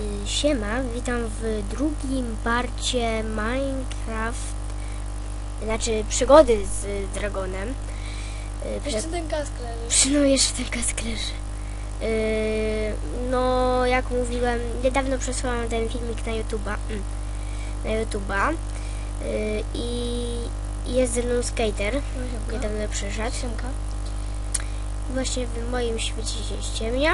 Y, Siema, witam w drugim parcie Minecraft, znaczy przygody z y, Dragonem. Y, Jeszcze ten kask leży. no jeszcze ten kask leży. No, jak mówiłem, niedawno przesłałam ten filmik na YouTube'a. mm, Na YouTube'a. I jest ze mną skater. Niedawno przyszedł. Właśnie w moim świecie się ściemnia.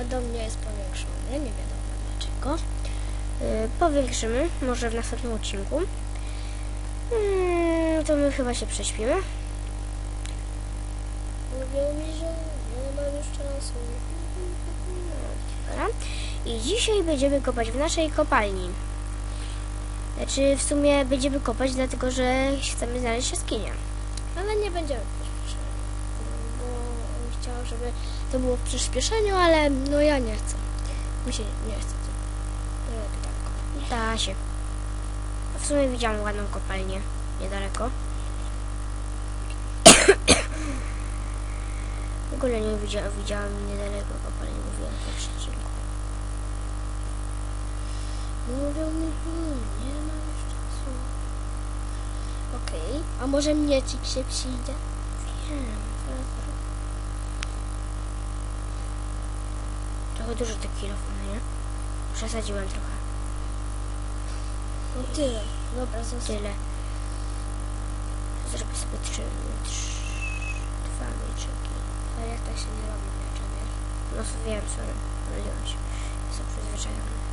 A do mnie jest powiększony, nie wiadomo dlaczego. Y, powiększymy, może w następnym odcinku. Mm, to my chyba się prześpimy. Mówią mi, że nie mam już czasu. Dobra. I dzisiaj będziemy kopać w naszej kopalni. Znaczy w sumie będziemy kopać, dlatego że chcemy znaleźć jaskinię. Ale nie będziemy. Bo on chciał, żeby to było w przyspieszeniu, ale no ja nie chcę. Mi się nie chce. Da się. A w sumie widziałam ładną kopalnię niedaleko. W ogóle nie widziałam, widziałam niedaleko kopalni, mówiłam w odcinku. Mówią mi, hmm, nie mam już czasu. Okej, a może miecik się przyjdzie? Wiem, Trochę dużo tych kilofów, no nie? Przesadziłem trochę. No tyle. Dobra, zostaw. Tyle. Zrobię sobie trzy, trzy dwa mieczyki. A jak tak się nie robi miecze, wiesz? No wiem, sorry. Myliłam się. Jestem przyzwyczajony.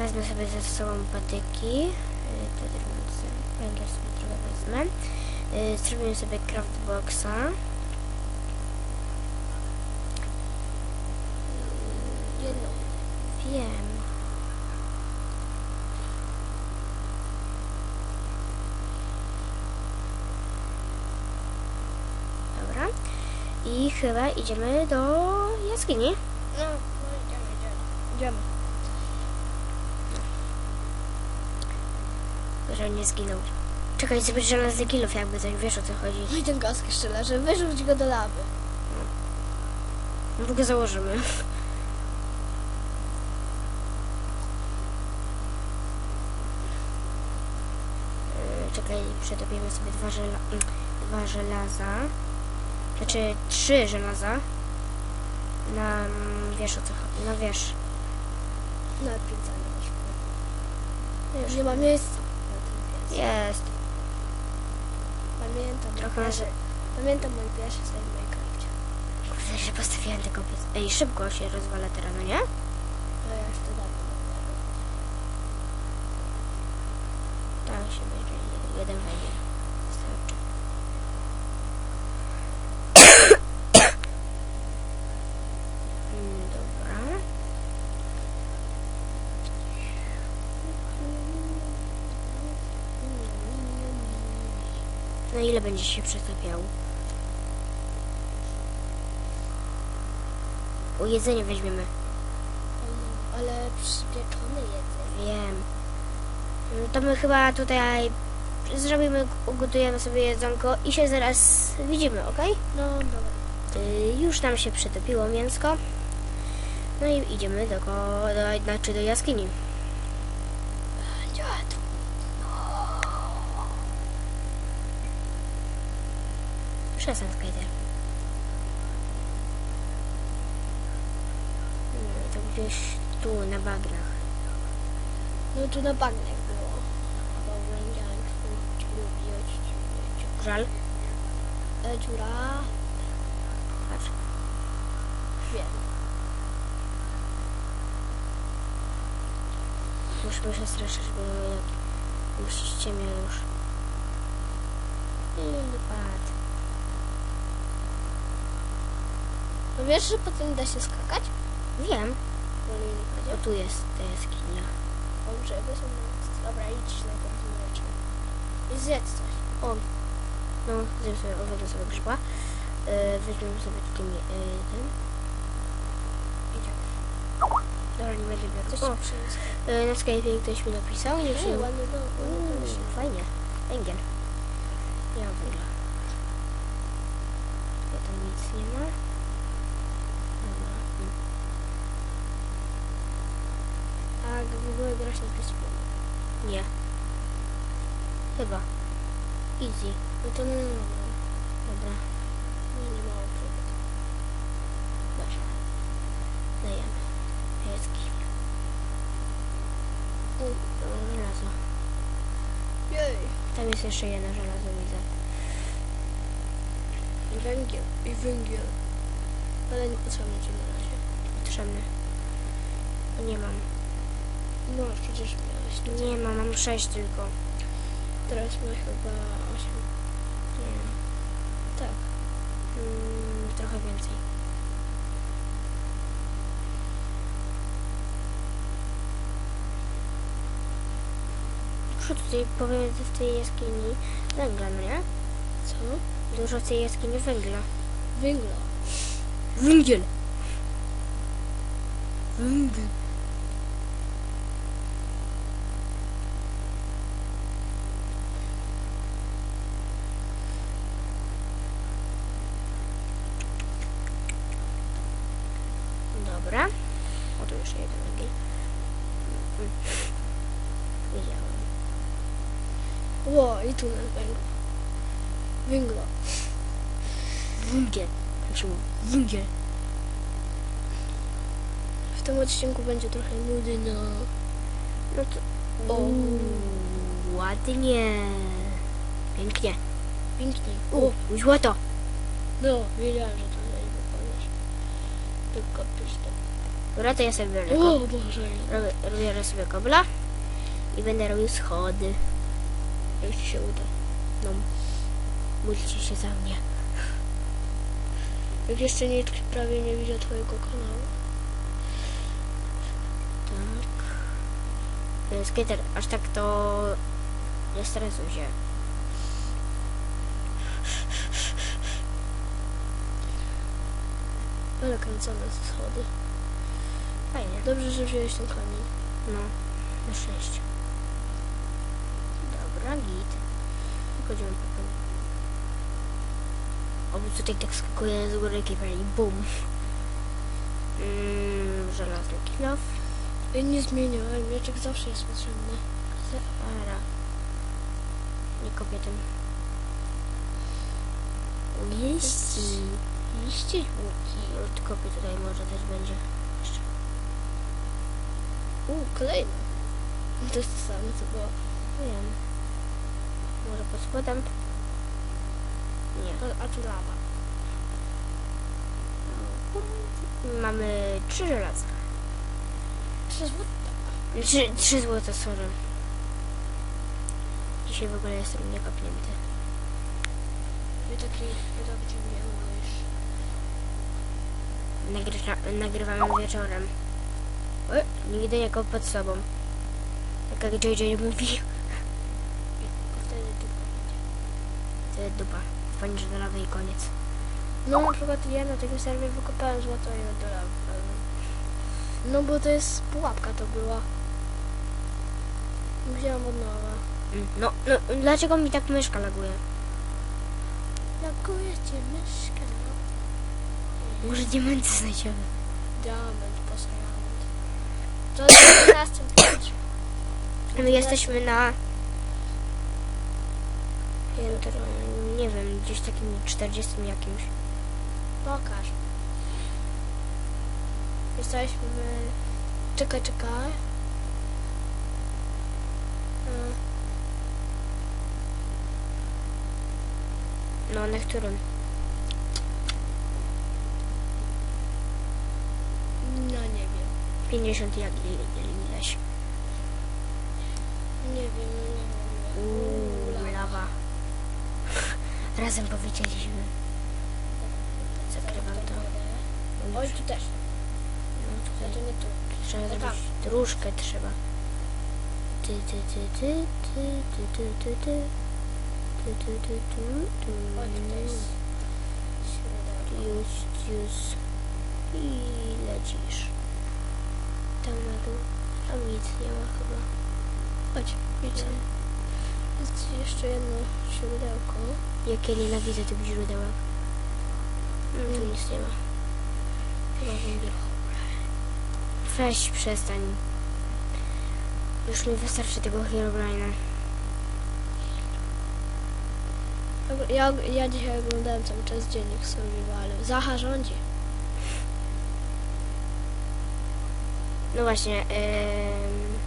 Wezmę sobie ze sobą patyki. y, drewnice. Węgiel sobie trochę wezmę. Y, Zrobimy sobie craftboxa. Wiem. Dobra. I chyba idziemy do jaskini. Żeby nie zginął. Czekaj, sobie żelazny kilów, jakby coś wiesz o co chodzi. No i ten kask jeszcze leży. Wyrzuć go do lawy. No założymy. Yy, Czekaj, przetopimy sobie dwa, żela mm, dwa żelaza. Znaczy trzy żelaza. Na mm, wiesz o co chodzi. No wiesz. Na pizza nie masz. Już nie ma miejsca na. Jest. Pamiętam. Trochę pierwszy, leży. Pamiętam mój pierwszy save w Minecrafcie. Kurde, że postawiłem tego pies. Ej, szybko się rozwala teraz, no nie? Na ile będzie się przetapiał? O jedzenie weźmiemy. Ale przypieczone jedzenie. Wiem. No To my chyba tutaj zrobimy, ugotujemy sobie jedzonko i się zaraz widzimy, ok? No dobra. Y, już nam się przytopiło mięsko. No i idziemy do, do, znaczy do jaskini. Przestań, skater. No, to gdzieś tu, na bagnach. No tu na bagnek było. Bo węgiel lubić. Żal? E, dziura. Patrz. Wiem. Musimy się straszyć, bo jak już ściemnia już. I padł. No wiesz, że potem da się skakać? Wiem, No nie, nie powiedział. tu jest ta jaskinia. Dobrze, by są Dobra, idź na ten mleczek. I zjedz coś. O, no, zjem sobie, o, wezmę sobie grzyba. Yy, weźmiemy sobie tutaj yy, ten. Idziemy. Dobra, nie Coś. O, ci przyniosę. y, na Skype'ie ktoś mi napisał, nie Ej, wiem. ładny dom, ładny dom. Uuu, fajnie. Węgiel. Mam węgla. Ja tam nic nie ma. PS Nie. Chyba. Easy. No to nie no, no. Dobra. Nie, nie ma oprócz. Dobrze. Dajemy. Jest kiwi. O, żelazo. Jej. Tam jest jeszcze jedno żelazo, widzę. I węgiel. I węgiel. Ale nie potrzebny ci na razie. Potrzebny. Nie mam. No, przecież miałeś. Nie mam, mam sześć tylko. Teraz ma chyba 8. Nie. Tak. Mm, trochę więcej. Dużo tutaj powiem w tej jaskini węgla, no nie? Co? Dużo w tej jaskini węgla. Węgla. Węgiel! Węgiel. Ło, i tu jest węgla. Węgla. Węgiel. Tak się mówi. Węgiel. W tym odcinku będzie trochę nudy, no. No to... O. Uuu, ładnie. Pięknie. Pięknie. U, złoto. No, wiedziałem, że to nie wypowiesz. Tylko pisz to. Dobra, to ja sobie biorę O Boże. robię, robię sobie kobla i będę robił schody. Jak ci się uda. No, módlcie się za mnie. Jak jeszcze nikt prawie nie widział twojego kanału. Tak. Y, Skater, aż tak to nie stresuj się. Ale kręcone schody. Fajnie. Dobrze, że wziąłeś ten kamień. No, na szczęście. Dobra, git. Wchodzimy po koniec. Oby tutaj tak skakuje z góry kiper i bum. Mm, żelazny kilof. Ja nie zmieniałem, mieczek zawsze jest potrzebny. Zara. Nie kopię tym. Liści. Liści łuki. No, to kopię tutaj może też będzie. Jeszcze. U, kolejny. To jest to samo, co było. Nie wiem. Może pod spodem? Nie. A, a tu lawa. Mamy trzy żelaza. Trzy złote. Trzy, trzy złote, sorry. Dzisiaj w ogóle jestem niekopnięty. My taki, tak ciągniemy już. Nagrywa, nagrywamy wieczorem. E, nigdy nie kop pod sobą. Tak jak JJ mówi. Dupa. Wpłyniesz do lawy i koniec. No na przykład ja na takim serwie wykopałem złoto i oddałem. No bo to jest pułapka to była. Wziąłem od nowa. Mm, No, no, dlaczego mi tak myszka laguje? Laguje cię myszka. Może diamenty znajdziemy. Diament, posajament. To jest 15 piętrze. My jesteśmy na piętro, nie wiem, gdzieś takim 40 jakimś. Pokaż. Jesteśmy... Czekaj, czekaj. E, No, na którym? No nie wiem. 50 jak ile- ileś. Nie wiem, nie wiem. Uuu, lawa. Razem powiedzieliśmy. Zakrywam to. Oj, tu też. No, to nie tu. trzeba no zrobić dróżkę trzeba. Ty, ty, ty, ty, ty, ty, ty, ty, ty. Ty. Oj, tutaj jest środek. Już, już. I lecisz. Tam Tam nic nie ma chyba. Chodź, tam. Jest jeszcze jedno źródełko. Jak ja nienawidzę tych źródełek. Mm, tu nic nie ma. Chyba węgiel. Weź przestań. Już mi wystarczy tego Herobrina. Ja, ja dzisiaj oglądałem cały czas dziennik survivalu. Zacha rządzi. No właśnie, em,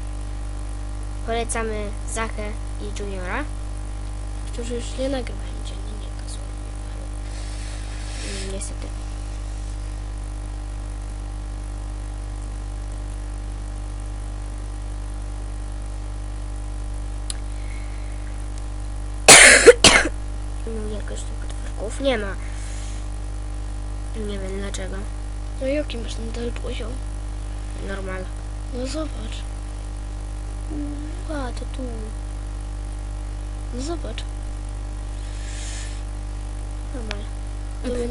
polecamy Zachę i Juniora. Którzy już nie nagrywają Niestety. No jakoś tu potworków nie ma. Nie wiem dlaczego. No jaki masz ten del poziom? Normal. No zobacz. A, to tu. No zobacz. Normal.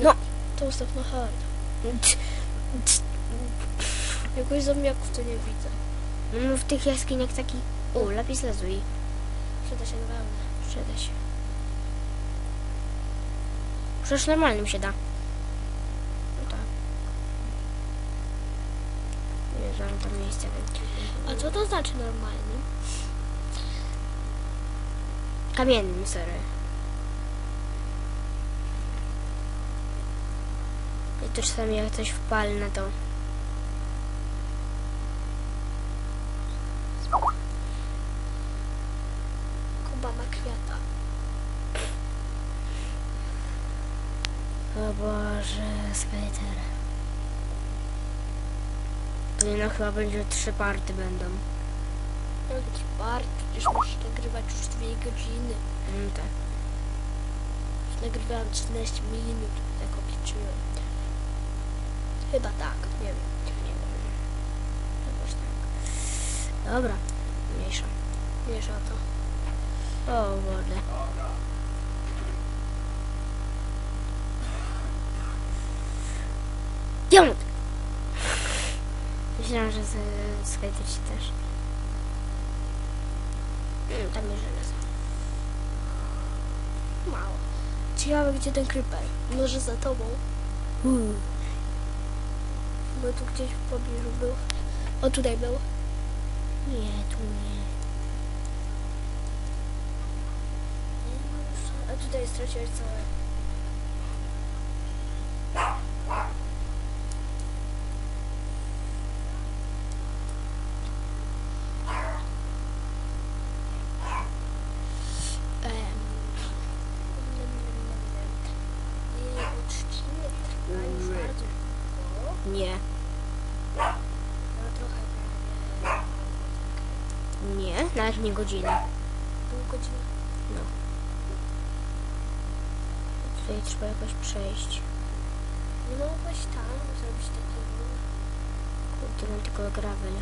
No. To ustaw na hard. Jakoś zombiaków to nie widzę. No w tych jaskiniach taki... U, lapis lazuli. Przyda się naprawdę. Przyda się. Przecież normalnym się da. No tak. Nie znam tam miejsca. A co to znaczy normalny? Kamiennym, sorry. To czasami jak coś wpalne to... Kuba ma kwiata. O Boże, sweter. No chyba będzie trzy party będą. Jak bardzo, przecież musisz nagrywać już dwie godziny. Mm, tak. Już nagrywałem 14 minut, tak obliczyłem. Chyba tak, nie wiem. Nie wiem. Jakoś tak. Dobra, mniejsza. Wiesz o to. O Boże. Diamant! Myślałam, że Hejter się też. Mm, tam jest żelazo. Mało. Ciekawe gdzie ten creeper. Może za tobą? Uuu. Bo tu gdzieś w pobliżu był. O tutaj był. Nie, tu nie. A tutaj straciłeś całe. Nawet nie godzinę. Pół godziny. No. Tutaj trzeba jakoś przejść. Nie mogłeś tam zrobić takiego. Kurde, mam tylko gravel.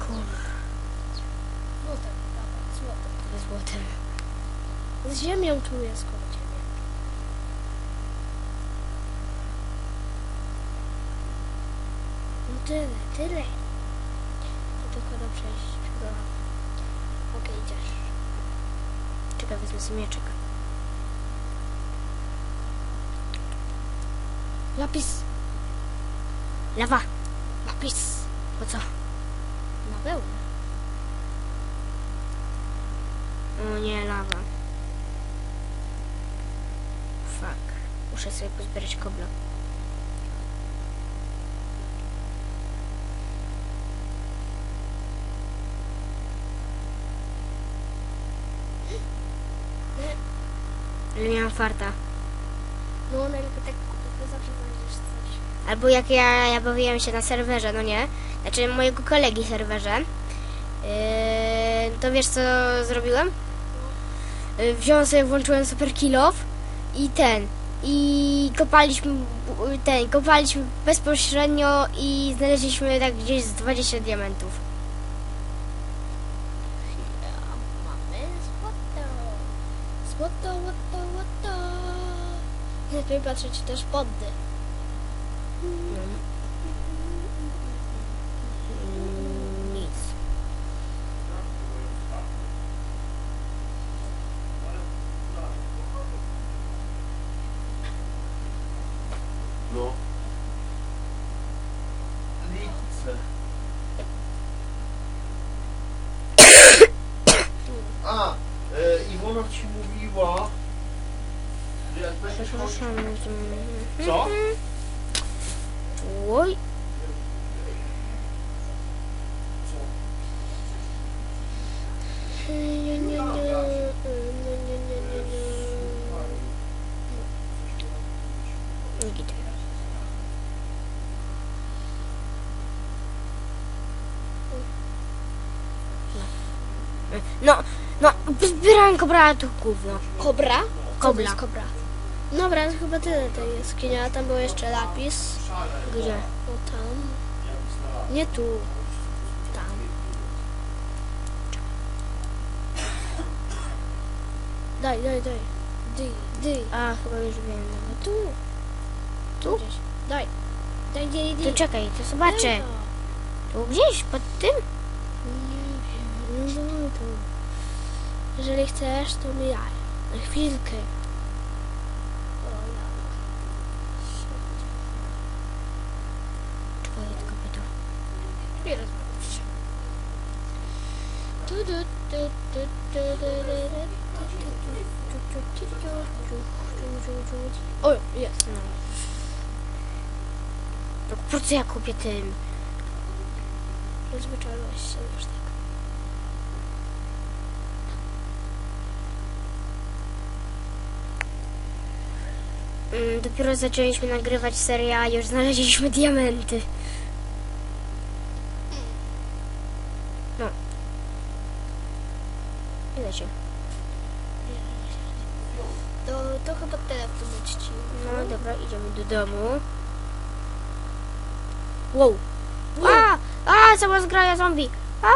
Kur... No tak, dawaj, złoto. złotem. Z ziemią tu jest koło ciebie. No tyle, tyle. To tylko do przejść. No. Okej, idziesz. Czekaj, wezmę sobie mieczek. Lapis. Lawa! Lapis. Po co? Na pełno. O nie, lawa. Fuck. Muszę sobie pozbierać kobla. Ale miałam farta. No tak to zawsze znajdziesz coś. Albo jak ja, ja bawiłem się na serwerze, no nie? Znaczy mojego kolegi serwerze. Yy, to wiesz co zrobiłem? Yy, wziąłem sobie, włączyłem super kill off i ten. I kopaliśmy ten, kopaliśmy bezpośrednio i znaleźliśmy tak gdzieś z 20 diamentów. Lepiej patrzeć też poddy. No. Zbierałem kobra tu gówno. Kobra? Co to Kobla. jest kobra. Dobra, to chyba tyle tej jaskini, a tam był jeszcze lapis. Gdzie? Tam. Nie tu. Tam. Daj, daj, daj. Dy, dy. A, chyba już wiem. No tu. Tu? Gdzieś. Daj. Daj, daj, daj. To czekaj, to zobaczę. Daj. Tu gdzieś, pod tym? Nie wiem, no daj to. Jeżeli chcesz, to mi daj. Na chwilkę. Twoje kopyto. Nie rozmawiam się. Tu, tu, tu, tu, tu, tu, tu, O, jest, no. Tak, ja kupię tym? Rozwyczaiłaś. Dopiero zaczęliśmy nagrywać serię, a już znaleźliśmy diamenty. No. Ile się? To, to chyba tyle w tym odcinku. No dobra, idziemy do domu. Wow. A! A! Cała zgraja zombie! A!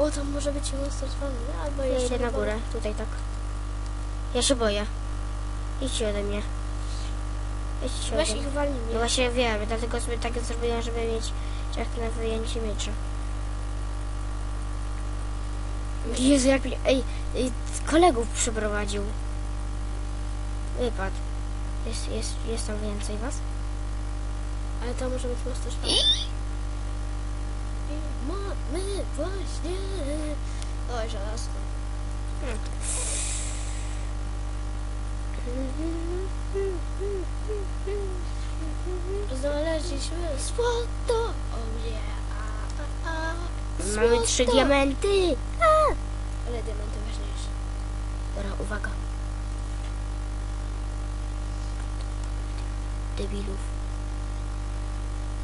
O, tam może być monster z wami, albo Ja idę na górę, tutaj tak. Ja się boję. Idźcie ode mnie. Weź ich walnij. No właśnie wiem, dlatego sobie tak zrobiłem, żeby mieć ciach na wyjęcie miecza. Jezu, jak mnie... Ej, ej, kolegów przyprowadził. Wypad. Jest, jest, jest tam więcej was? Ale tam może być wami. I mamy właśnie... Oj, żelazko. Znaleźliśmy złoto. Oh yeah. A, a, a. Mamy trzy Złoto. diamenty! Ale diamenty ważniejsze. Dobra, uwaga. Debilów.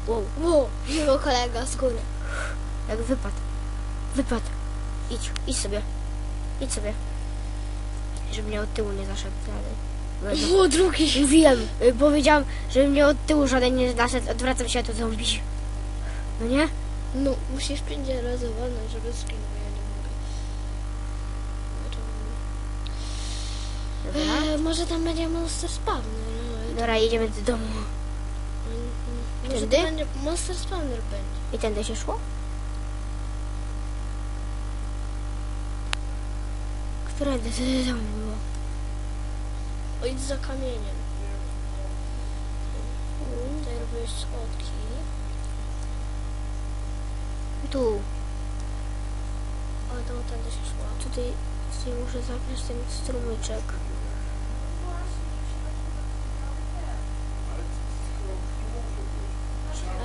Wow, Wow, jego kolega z góry. jak wypad. Wypad. Idź, idź sobie. Idź sobie. Żeby mnie od tyłu nie zaszedł dalej. O, drugi. Mówiłem, y, powiedziałam, żeby mnie od tyłu żaden nie zaszedł. Odwracam się, a to zombie. No nie? No, musisz pięć razy walnąć, żeby zginął. Ja nie mogę. Dobra. E, może tam będzie monster spawner. ale- Dobra, jedziemy do domu. Mhm. Może Tędy? to będzie monster spawner będzie. I tędy się szło? Którędy tam było? O, idź za kamieniem. Tutaj robisz schodki. Tu. O, to tędy się szło. Tutaj, tutaj muszę zabrać ten strumyczek.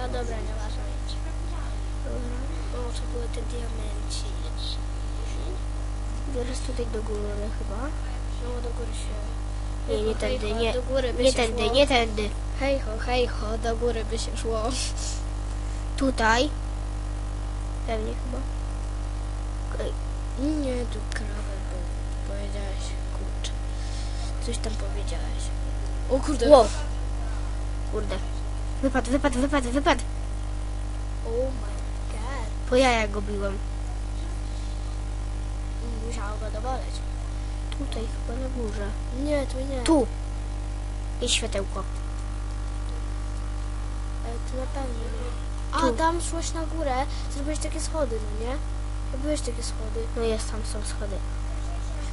A dobra, nieważne idź. Dobra. O, to były te diamenci. Teraz tutaj do góry chyba. No, do góry się... Nie, nie tędy, nie. Do góry by Nie się tędy, szło. nie tędy. Hej ho, hej ho, do góry by się szło. Tutaj. Pewnie chyba. Ej, Nie, tu krawę, bo powiedziałeś, kurczę. Coś tam powiedziałeś. O kurde. Wow. Kurde. Wypad, wypad, wypad, wypad. Oh my god. Po jajach go biłem. Musiało go doboleć. Tutaj chyba na górze. Nie, tu nie. Tu. Jest światełko. To na pewno. nie. A Tu. tam szłaś na górę, zrobiłeś takie schody, no nie? Robiłeś takie schody. No jest, tam są schody.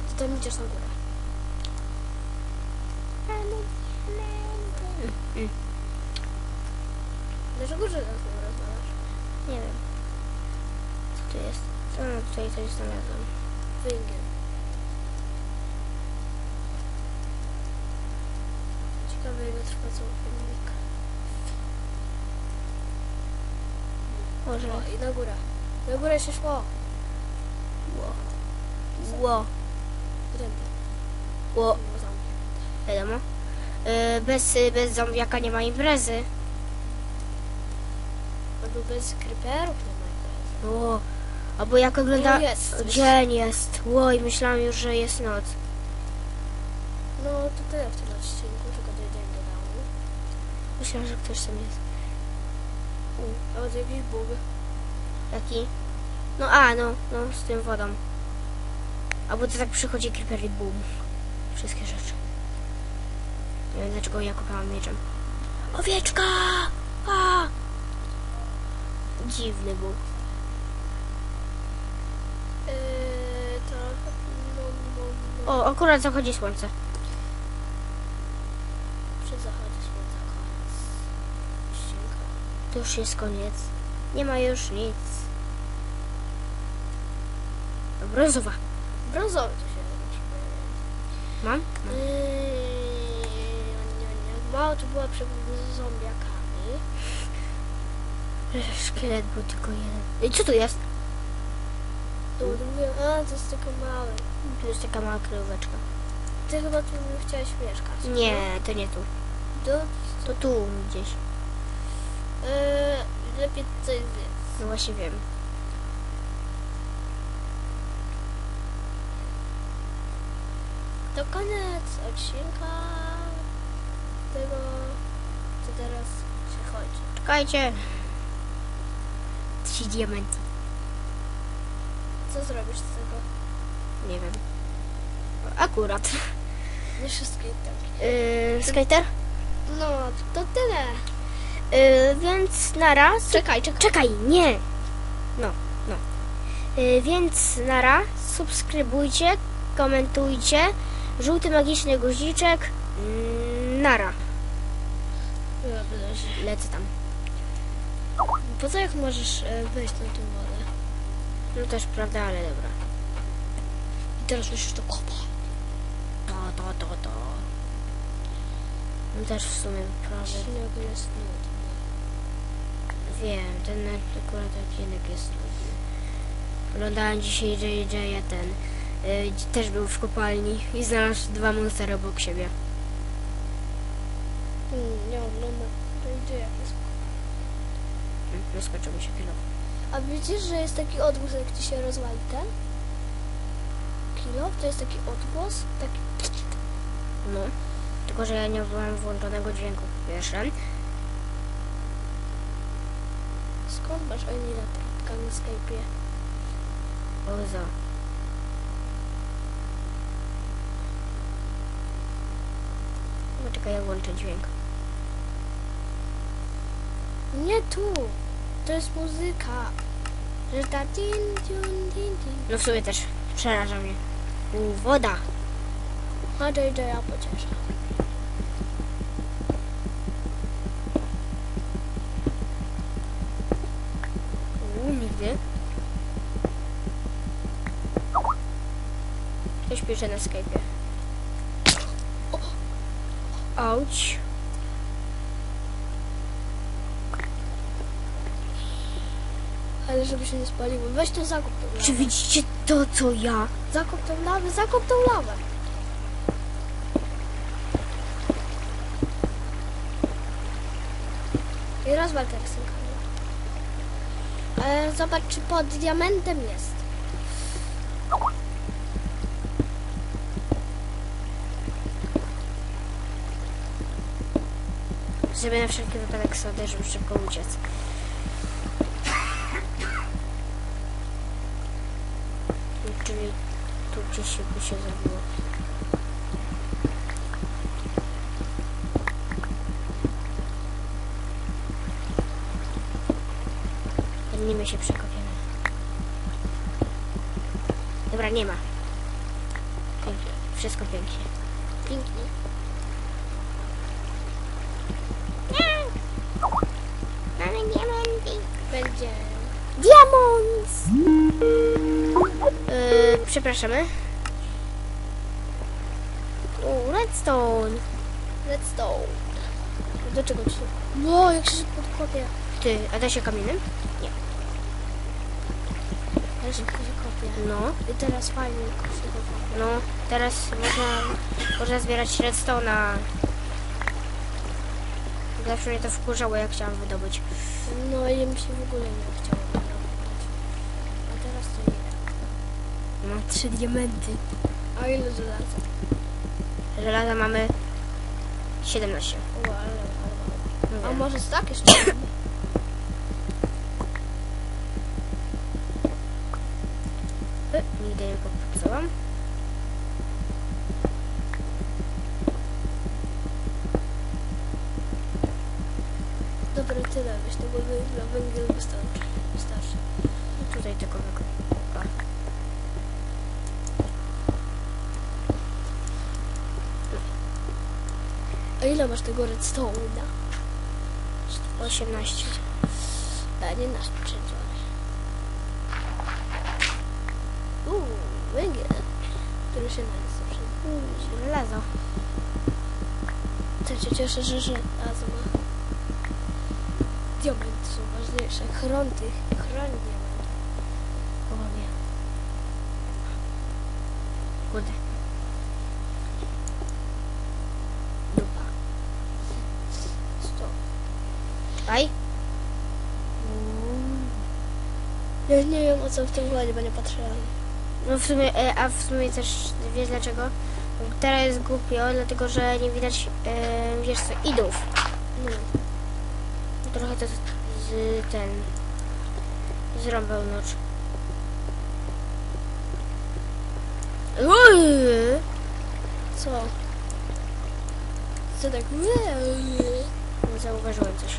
To tam idziesz na górę. Mm, Dlaczego że nas nie rozwalasz? nie wiem. Co tu jest? A, tutaj coś znalazłem. Węgiel. Ciekawe ile trwa filmik. Może... O, i na górę. Na górę się szło. Ło. Ło. Drędy. Ło. Wiadomo. Y, bez, bez zombiaka nie ma imprezy. Albo bez creeperów nie ma imprezy. Ło. Albo jak ogląda... Jest. Dzień jest. Ło, i myślałam już, że jest noc. No to tyle w tym odcinku, tylko dojdziemy do domu. Myślałam, że ktoś tam jest. A od jakiś bóg. Jaki? No a, no, no, z tym wodą. Albo to tak przychodzi creeper i boom. Wszystkie rzeczy. Nie wiem dlaczego ja kopałam mieczem. Owieczka! A! Dziwny był. Yy, to... No, no, no. O, akurat zachodzi słońce. Przy zachodzie słońca koniec. Ścinka. To już jest koniec. Nie ma już nic. Brązowa. Brązowy to się musi pojawiać. Mam? Yy, nie, nie. Mało to była przebudowa z zombiakami. Mam. Szkielet był tylko jeden. I co tu jest? To mówię, a to jest tylko mały. Tu jest taka mała kryjóweczka. Ty chyba tu chciałeś mieszkać. Nie, to nie tu. To, To tu gdzieś. Yy, lepiej coś zjedz. No właśnie wiem. To koniec odcinka tego, co teraz się chodzi. Czekajcie. Trzy diamenty. Co zrobisz z tego? Nie wiem. Akurat. Nie wszystkie tak. Yy, skater? No, to tyle. Yy, więc naraz. Czekaj, czekaj. Czekaj, nie. No, no. Yy, więc nara, subskrybujcie, komentujcie. Żółty magiczny guziczek. Yy, nara. Lecę tam. Po co jak możesz e, wejść na tą wodę? No też prawda, ale dobra. I teraz musisz to kopać. To, to, to, to. No też w sumie prawda. Śnieg jest nudny. Wiem, ten akurat odcinek jest nudny. Oglądałem dzisiaj JJ ten. y, też był w kopalni i znalazł dwa monstery obok siebie. Hmm, nie oglądam. Jak jest. Mm, mi się chwilę. A widzisz, że jest taki odgłos, jak ci się rozwali ten? Kilo? To jest taki odgłos? Taki... No. Tylko, że ja nie mam włączonego dźwięku. Jeszcze. Skąd masz Emila trapka na Skype'ie? Oza. Poczekaj, ja włączę dźwięk. Nie tu! To jest muzyka. Że ta tin, tin, tin, tin. No w sumie też przeraża mnie. Woda. A JJ ja pocieszę. U, nigdy. Pisze na Skype'ie. Auć. Ale żeby się nie spaliło. Weź to zakup tą lawę. Czy widzicie to, co ja? Zakup tą lawę, zakup tą lawę. I rozwal te rysunkami. E, zobacz, czy pod diamentem jest. Zrobię na wszelki wypadek sobie, żeby szybko uciec. Czyli tu gdzieś by się zrobiło. Nie my się przekopiemy. Dobra, nie ma. Pięknie. Wszystko pięknie. Pięknie. Przepraszamy. O, redstone. Redstone. Do czego ci? No, jak się kopie. Ty, a da się kamieniem? Ale szybko się kopie. No. I teraz fajnie się. No, teraz można, można zbierać redstone'a. Zawsze mnie to wkurzało, jak chciałam wydobyć. No i mi się w ogóle nie chciało trzy diamenty. A ile żelaza? Żelaza mamy 17. O, ale, ale. A może tak jeszcze? Y, Nigdy nie popsułam. Dobra, tyle. Weź to, dla węgiel wystarczy. Wystarczy. I tutaj tylko wykopam. Ile masz tego redstone'a? 18. A nie nasz przedział. Uuu, węgiel. Który się nazywa przed Żelazo. To się cieszę, że żelazo ma. Diamenty są ważniejsze. Chron tych. Chron diamentów. Połowie. Kurde. Dupa. Stop. Aj. Ja nie wiem o co w tym chodzi, bo nie patrzyłam. No w sumie, e, a w sumie też wiesz dlaczego? Teraz jest głupio, dlatego że nie widać, e, wiesz co, idów. No. Trochę to z, z ten zrąbał noc. Uuu! Co? Co tak? Nie zauważyłem coś.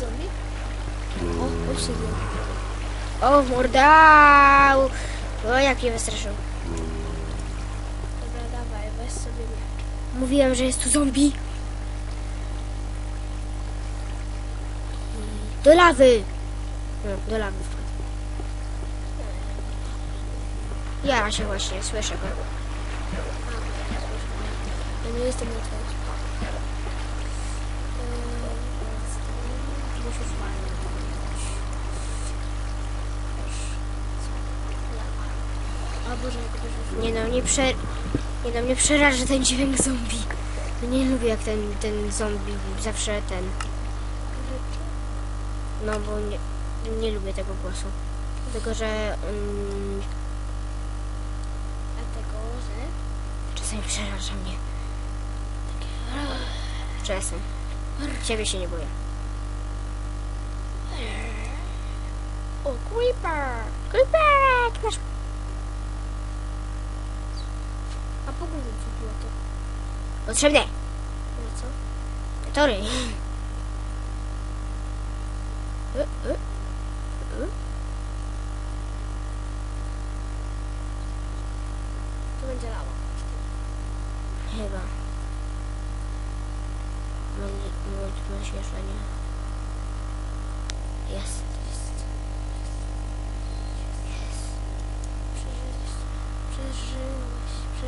Zombie? O, obsidian. O, mordał! O, jak mnie wystraszył. Dobra, dawaj, weź sobie miecz. Mówiłem, że jest tu zombie. Do lawy! No, do lawy wpadł. Ja się właśnie słyszę go. Ja nie jestem na twoim A Boże, Nie no, nie prze... Nie no, mnie przeraża ten dźwięk zombie. No nie lubię jak ten, ten zombie zawsze ten... No bo nie, nie lubię tego głosu. Dlatego, że mm, Dlatego, że... czasami przeraża mnie. Czasem. Ciebie się nie boję. O, creeper! Creeperek! Nasz... A po górze co było to? Potrzebne! Na co? Tory. Y, y, y. To będzie lawa. Chyba. Może, może. Jest, jest. Jest. Przeżyłeś. Przeżyłeś. Przeżyłeś. Tam jest. Okej, to... Idź tu. Kurde, nie mam